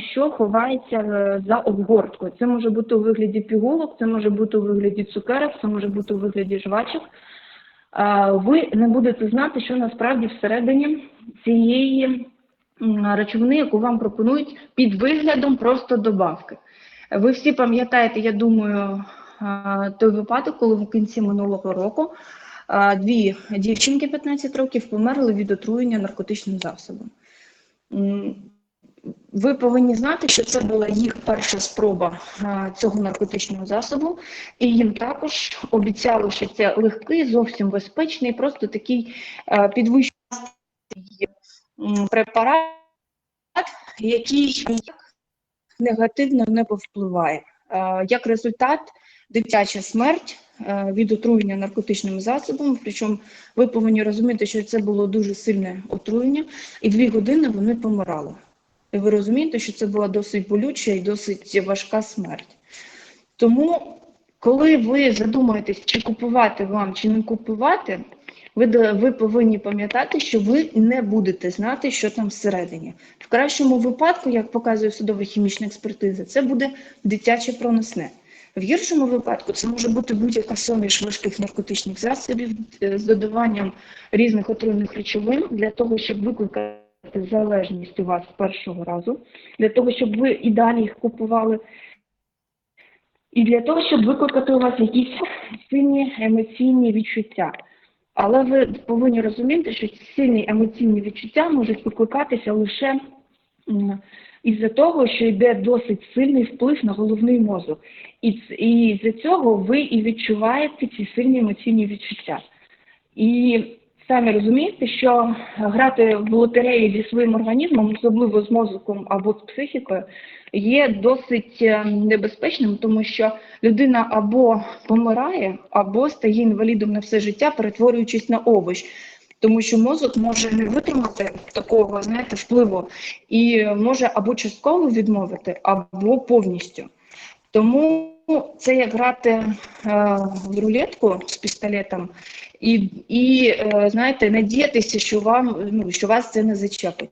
що ховається е, за обгорткою. Це може бути у вигляді пігулок, це може бути у вигляді цукерок, це може бути у вигляді жвачок. Ви не будете знати, що насправді всередині цієї речовини, яку вам пропонують під виглядом просто добавки. Ви всі пам'ятаєте, я думаю, той випадок, коли в кінці минулого року дві дівчинки 15 років померли від отруєння наркотичним засобом. Ви повинні знати, що це була їх перша спроба цього наркотичного засобу, і їм також обіцяли, що це легкий, зовсім безпечний, просто такий підвищений препарат, який негативно не повпливає. Як результат, дитяча смерть від отруєння наркотичними засобами. Причому ви повинні розуміти, що це було дуже сильне отруєння, і дві години вони помирали. І ви розумієте, що це була досить болюча і досить важка смерть. Тому, коли ви задумаєтесь, чи купувати вам, чи не купувати, ви, ви повинні пам'ятати, що ви не будете знати, що там всередині. В кращому випадку, як показує судова хімічна експертиза, це буде дитяче проносне. В гіршому випадку це може бути будь-яка суміш важких наркотичних засобів е, з додаванням різних отруйних речовин для того, щоб викликати залежність у вас з першого разу, для того, щоб ви і далі їх купували, і для того, щоб викликати у вас якісь сильні емоційні відчуття. Але ви повинні розуміти, що ці сильні емоційні відчуття можуть викликатися лише із-за того, що йде досить сильний вплив на головний мозок. І, і з-за цього ви і відчуваєте ці сильні емоційні відчуття. І самі розумієте, що грати в лотерею зі своїм організмом, особливо з мозоком або з психікою, є досить е, небезпечним, тому що людина або помирає, або стає інвалідом на все життя, перетворюючись на овоч. Тому що мозок може не витримати такого, знаєте, впливу і може або частково відмовити, або повністю. Тому це як грати е, в рулетку з пістолетом і, і е, знаєте, надіятися, що вам ну, що вас це не зачепить.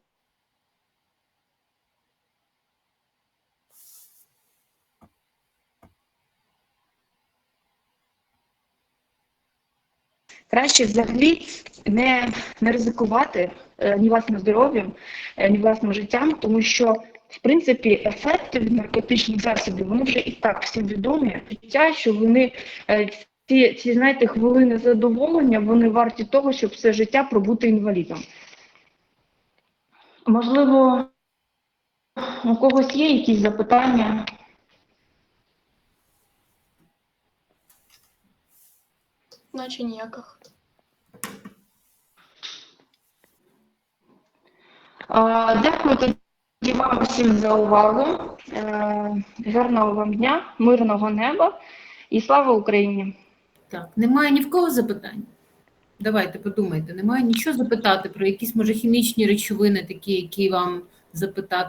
Краще взагалі не, не ризикувати е, ні власним здоров'ям, ні власним життям, тому що в принципі ефекти від наркотичних засобів вони вже і так всім відомі. Життя, що вони е, ці, ці знаєте, хвилини задоволення, вони варті того, щоб все життя пробути інвалідом. Можливо, у когось є якісь запитання? Наче ніяких. Дякую тоді вам всім за увагу. Е, Гарного вам дня, мирного неба і слава Україні! Так, немає ні в кого запитань. Давайте подумайте, немає нічого запитати про якісь, може, хімічні речовини, такі, які вам запитати.